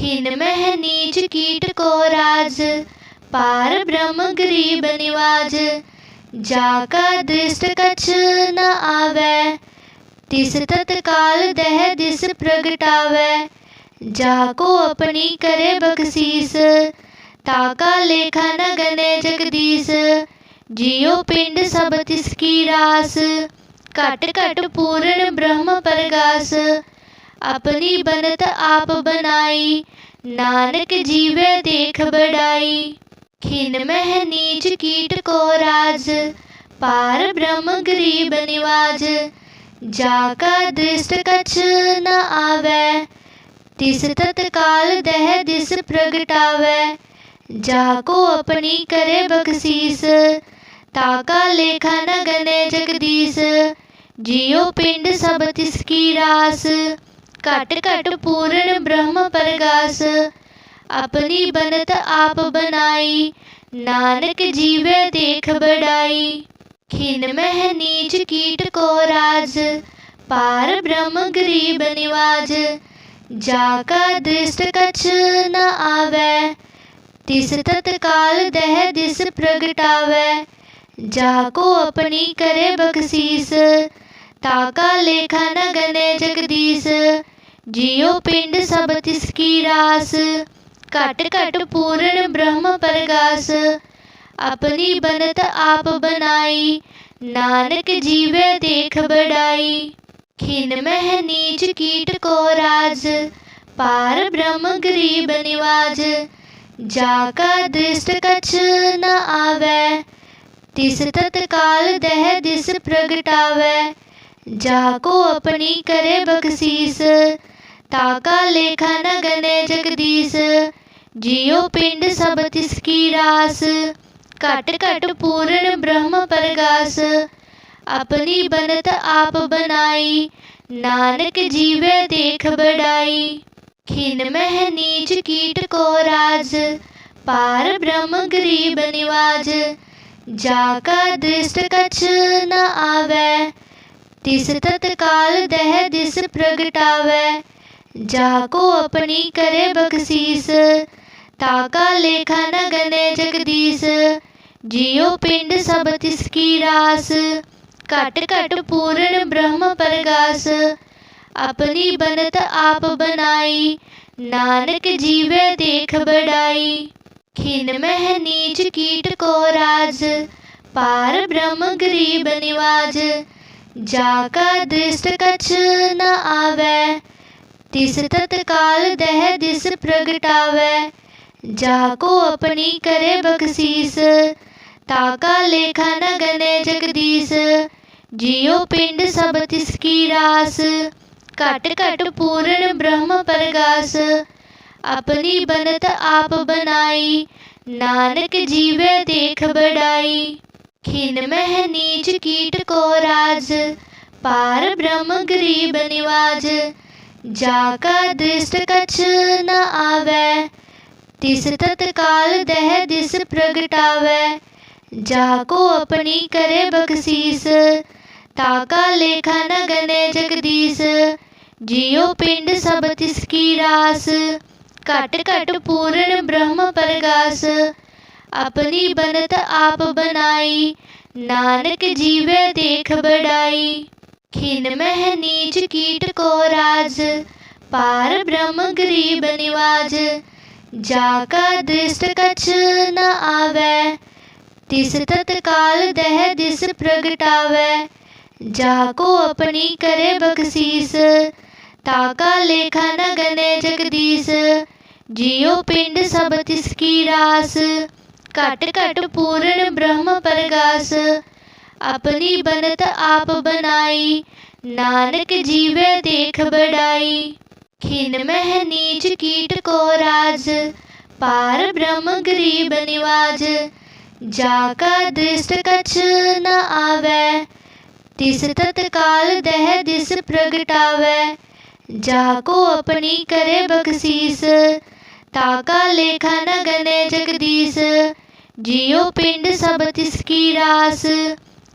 खिन मह नीच कीट को राज, पार ब्रह्म गरीब निवाज। जाका दृष्ट कछ न आवे, तिस तत्काल दह दिस प्रगटावे। जाको अपनी करे बख्शीस ताका लेखा न गने जगदीश जियो पिंड सब तिसकी रास घट घट पूर्ण ब्रह्म प्रगास। अपनी बनत आप बनाई। नानक जीवे देख बड़ाई। खिन मह नीच कीट को राज। पार ब्रह्म गरीब निवाज। जाका दृष्ट कछ न आवे। तिस तत्काल दह दिस प्रगटावे। जाको अपनी करे बख्शीस। ताका लेखा न गने जगदीश जियो पिंड सब तिसकी रास। घट घट पूर्ण ब्रह्म प्रगास। अपनी बनत आप बनाई, नानक जीवे देख बड़ाई। खिन मह नीच कीट को राज, पार ब्रह्म गरीब निवाज। जाका दृष्ट कछ न आवे, तिस तत्काल दह दिस प्रगटावे। जाको अपनी करे बख्शीस ताका लेखा न गने जगदीश जियो पिंड सब तिसकी रास घट घट पूर्ण ब्रह्म प्रकाश अपनी बनत आप बनाई नानक जीवे देख बड़ाई खिन मह नीच कीट को राज पार ब्रह्म गरीब निवाज जाका दृष्ट कछ न आवे तिस तत्काल दह दिस प्रगटावे जाको अपनी करे बख्शीस ताका लेखा न गने जगदीश, जियो पिंड सब तिसकी रास। घट घट पूर्ण ब्रह्म प्रगास, अपनी बनत आप बनाई, नानक जीवे देख बड़ाई। खिन मह नीच कीट को राज, पार ब्रह्म गरीब निवाज। जाका दृष्ट कछ न आवे, तिस तत्काल दह दिस प्रगटावे। जाको अपनी करे बख्शीस, ताका लेखा न गने जगदीश जियो पिंड सब तिसकी रास, घट घट पूर्ण ब्रह्म प्रगास। अपनी बनत आप बनाई, नानक जीवे देख बड़ाई खिन मह नीच कीट को राज, पार ब्रह्म गरीब निवाज। जाका दृष्ट कछ न आवे तिस तत्काल दह दिस प्रगटावे। जाको अपनी करे बख्शीस ताका लेखा न गने जगदीश जियो पिंड सब तिसकी रास घट घट पूर्ण ब्रह्म प्रगास। अपनी बनत आप बनाई, नानक जीवे देख बड़ाई। खिन मह नीच कीट को राज, पार ब्रह्म गरीब निवाज। जाका दृष्ट कछ न आवे, तिस तत्काल दह दिस प्रगटावे। जाको अपनी करे बख्शीस, ताका लेखा न गने जगदीश जियो पिंड सब तिसकी रास घट घट पूर्ण ब्रह्म प्रगास। अपनी बनत आप बनाई, नानक जीवे देख बड़ाई खिन मह नीच कीट को राज, पार ब्रह्म गरीब निवाज। जाका दृष्ट कछ न आवे, तिस तत्काल दह दिस प्रगटावे। जाको अपनी करे बख्शीस, ताका लेखा न गने जगदीश जियो पिंड सब तिसकी रास घट घट पूर्ण ब्रह्म प्रगास। अपनी बनत आप बनाई। नानक जीवे देख बड़ाई। खिन मह नीच कीट को राज। पार ब्रह्म गरीब निवाज। जाका दृष्ट कछ न आवे। तिस तत्काल दह दिस प्रगटावे। जाको अपनी करे बख्शीस। ताका लेखा न गने जगदीश जियो पिंड सब तिसकी रास।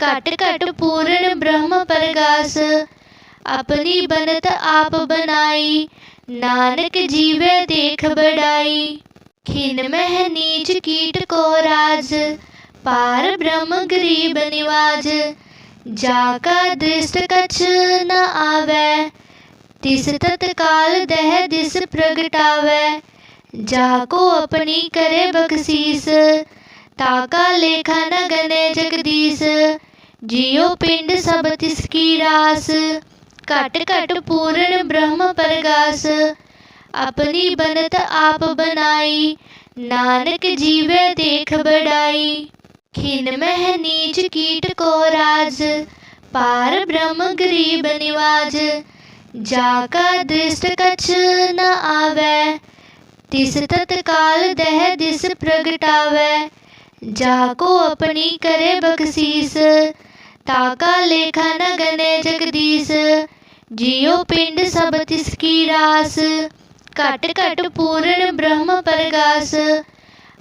कट कट पूर्ण ब्रह्म प्रकाश अपनी बनत आप बनाई, नानक जीवे देख बढ़ाई खिन मह नीच कीट को राज, पार ब्रह्म गरीब निवाज। जाका दृष्ट कछ न आवे, तिस तत्काल दह दिस प्रगटावे। जाको अपनी करे बखशीस ताका लेखा न गने जगदीश जियो पिंड सब तिसकी रास। घट घट पूर्ण ब्रह्म प्रकाश अपनी बनत आप बनाई, नानक जीवे देख बढ़ाई। खिन मह नीच कीट को राज, पार ब्रह्म गरीब निवाज। जाका दृष्ट कछ न आवे, तिस तत्काल दह दिस प्रगटावे। जाको अपनी करे बख्शीस ताका न गने जगदीश, जियो पिंड सब तिसकी रास। कट कट पूर्ण ब्रह्म प्रकाश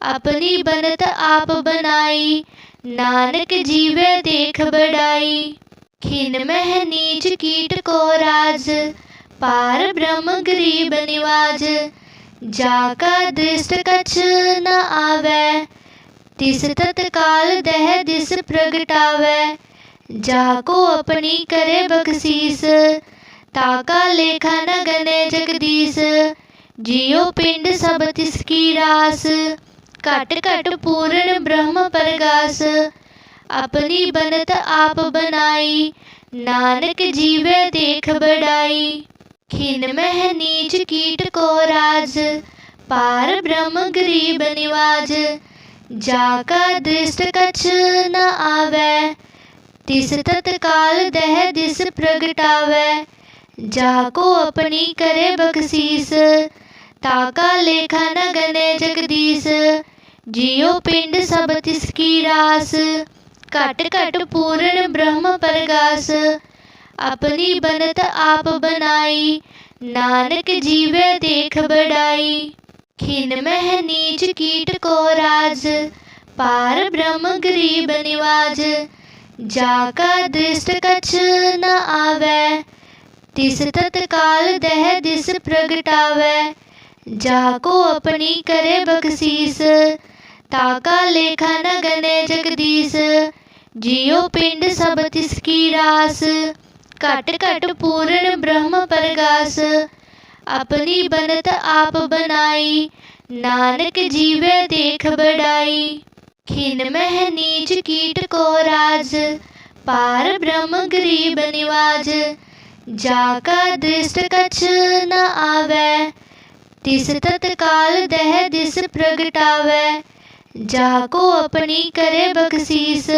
अपनी बनत आप बनाई, नानक जीवे देख बढ़ाई खिन मह नीच कीट को राज, पार ब्रह्म गरीब निवाज। जाका दृष्ट कछ न आवे, तिस तत्काल दह दिस प्रगटावे। जाको अपनी करे बखशीस, ताका लेखा न गने जगदीश जियो पिंड सब तिसकी रास, कट कट पूर्ण ब्रह्म प्रगास। अपनी बनत आप बनाई, नानक जीवे देख बड़ाई। खिन मह नीच कीट को राज, पार ब्रह्म गरीब निवाज। जाका दृष्ट कछ न आवे तिस तत्काल दह दिस प्रगटावे। जाको अपनी करे बख्शीस, ताका लेखा न गने जगदीश जियो पिंड सब तिसकी रास घट घट पूर्ण ब्रह्म प्रकाश अपनी बनत आप बनाई, नानक जीवे देख बड़ाई। खिन मह नीच कीट को राज, पार ब्रह्म गरीब निवाज। जाका दृष्ट कछ न आवे, तिस तत्काल दह दिस प्रगटावे। जाको अपनी करे बख्शीस, ताका लेखा न गने जगदीश जियो पिंड सब तिसकी रास घट घट पूर्ण ब्रह्म प्रगास। अपनी बनत आप बनाई, नानक जीवे देख बढ़ाई। खिन मह नीच कीट को राज, पार ब्रह्म गरीब निवाज। जाका दृष्ट कछ न आवे, तिस तत्काल दह दिस प्रगटावे। जाको अपनी करे बख्शीस,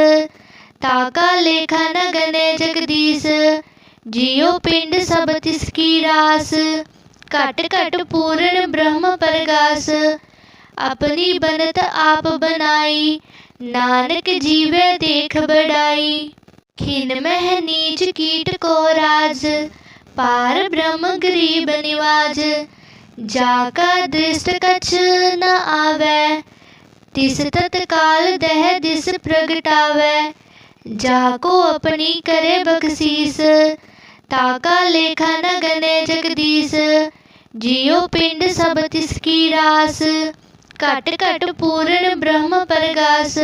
ताका लेखा न गने जगदीश जियो पिंड सब तिसकी रास, कट कट पूर्ण ब्रह्म प्रकाश अपनी बनत आप बनाई। नानक जीवे देख बढ़ाई खिन मह नीच कीट को राज। पार ब्रह्म गरीब निवाज। जाका दृष्ट कछ न आवे। तिस तत्काल दह दिस प्रगटावे। जाको अपनी करे बखशीस। ताका लेखा न गने जगदीश जियो पिंड सब तिसकी रास। कट कट पूर्ण ब्रह्म प्रकाश।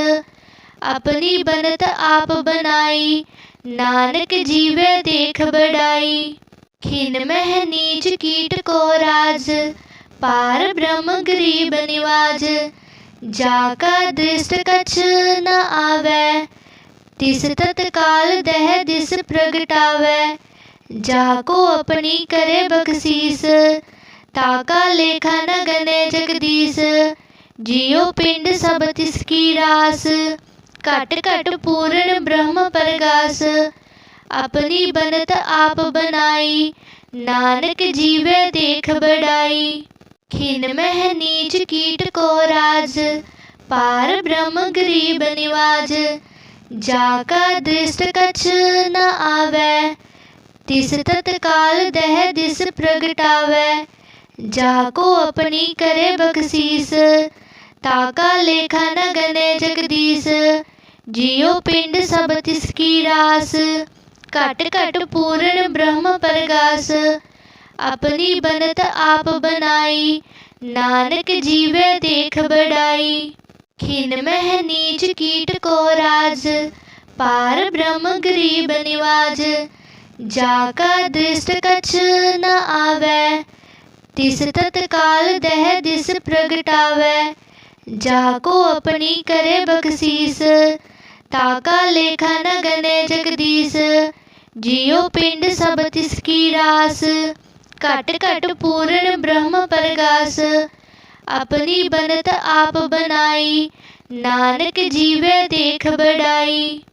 अपनी बनत आप बनाई, नानक जीव देख बढ़ाई। खिन मह नीच कीट को राज, पार ब्रह्म गरीब निवाज। जाका दृष्ट कछ न आवे, तिस तत्काल दह दिस प्रगटावे। जाको अपनी करे बखशीस ताका लेखा न गने जगदीश, जियो पिंड सब तिसकी रास। कट कट पूर्ण ब्रह्म प्रकाश अपनी बनत आप बनाई, नानक जीवे देख बढ़ाई खिन मह नीच कीट को राज, पार ब्रह्म गरीब निवाज। जाका दृष्ट कछ न आवे, तिस तत्काल दह दिस प्रगटावे। जाको अपनी करे बखशीस, ताका लेखा न गने जगदीश जियो पिंड सब तिसकी रास कट कट पूर्ण ब्रह्म प्रकाश अपनी बनत आप बनाई, नानक जीवे देख बड़ाई खिन मह नीच कीट को राज, पार ब्रह्म गरीब निवाज। जाका दृष्ट कछ न आवे तिस तत्काल दह दिस प्रगटावे। जाको अपनी करे बख्शीस, ताका लेखा न गने जगदीश जियो पिंड सब तिसकी रास घट घट पूर्ण ब्रह्म प्रगास। अपनी बनत आप बनाई, नानक जीवे देख बड़ाई।